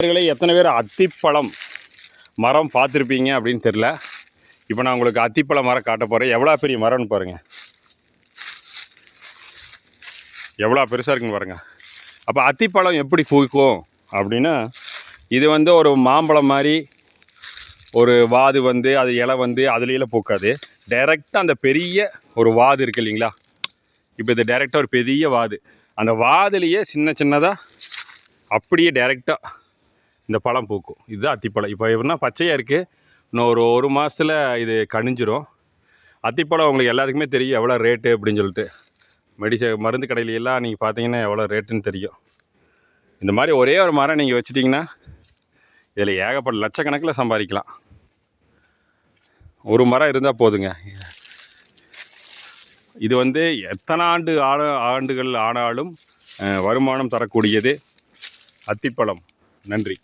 நேர்களை எத்தனை பேர் அத்திப்பழம் மரம் பார்த்துருப்பீங்க அப்படின்னு தெரில இப்போ நான் உங்களுக்கு அத்திப்பழ மரம் காட்ட போகிறேன் எவ்வளோ பெரிய மரம்னு பாருங்கள் எவ்வளோ பெருசாக இருக்குன்னு பாருங்கள் அப்போ அத்திப்பழம் எப்படி பூக்கும் அப்படின்னா இது வந்து ஒரு மாம்பழம் மாதிரி ஒரு வாது வந்து அது இலை வந்து அதுலேயெல்லாம் பூக்காது. டைரெக்டாக அந்த பெரிய ஒரு வாது இருக்கு இல்லைங்களா? இப்போ இது டைரெக்டாக ஒரு பெரிய வாது. அந்த வாதுலேயே சின்ன சின்னதாக அப்படியே டைரெக்டாக இந்த பழம் பூக்கும். இதுதான் அத்திப்பழம். இப்போ எப்படின்னா பச்சையாக இருக்குது இன்னும் ஒரு ஒரு மாதத்தில் இது கணிஞ்சிரும் அத்திப்பழம் உங்களுக்கு எல்லாத்துக்குமே தெரியும். எவ்வளோ ரேட்டு அப்படின்னு சொல்லிட்டு. மெடிச மருந்து கடையில எல்லாம் நீங்கள் பார்த்தீங்கன்னா எவ்வளோ ரேட்டுன்னு தெரியும். இந்த மாதிரி ஒரே ஒரு மரம் நீங்கள் வச்சுட்டிங்கன்னா இதில் ஏகப்பட்ட லட்சக்கணக்கில் சம்பாதிக்கலாம். ஒரு மரம் இருந்தால் போதுங்க. இது வந்து எத்தனை ஆண்டு ஆன ஆண்டுகள் ஆனாலும் வருமானம் தரக்கூடியது அத்திப்பழம். நன்றி.